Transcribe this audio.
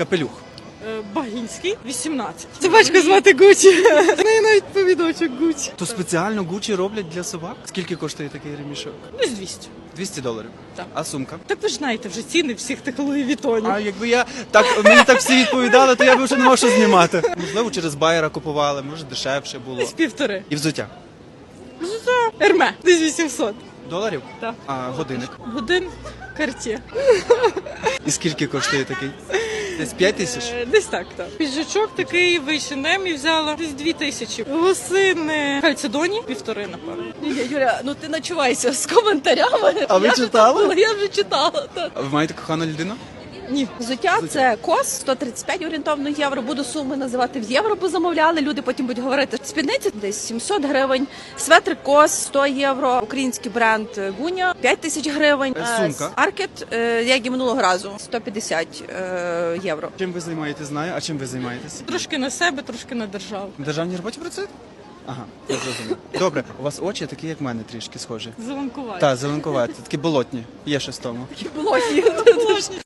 капелюх. Е, Багінський, 18. Собачку звати Гучі. В неї навіть повідочок Гучі. То спеціально Гучі роблять для собак? Скільки коштує такий ремішок? Десь 200. 200 доларів. Так. А сумка? Так ви ж знаєте вже ціни всіх тих Луї Вітонів. А якби я так мені так всі відповідали, то я б вже не мав що знімати. Можливо, через байера купували, може дешевше було. Десь півтори. І взуття. Ерме, десь 800. Доларів? Так. А годинник. Годин карті. І скільки коштує такий? Десь 5 тисяч? Е, Десь так, так. Піджачок такий вищенем і взяла десь дві тисячі. Лосини Хальцедоні півтори, напевно. Ні, ні, Юля, ну ти начувайся з коментарями. А ви я вже читали? Я вже читала. так. А ви маєте кохану людину? Ні. Взуття це кос 135 орієнтовно євро. Буду суми називати в євро, бо замовляли. Люди потім будуть говорити. Спідниця десь 700 гривень. Светр кос 100 євро. Український бренд Гуня 5 тисяч гривень. Е, сумка? Аркет, е, як і минулого разу, 150 е, євро. Чим ви займаєтесь, знаю, а чим ви займаєтесь? Трошки на себе, трошки на державу. На державній роботі працюєте? Ага, я зрозумів. Добре, у вас очі такі, як в мене, трішки схожі. Зеленкувати. Так, зеленкуваті, такі болотні. Є щось в тому. Такі блоки.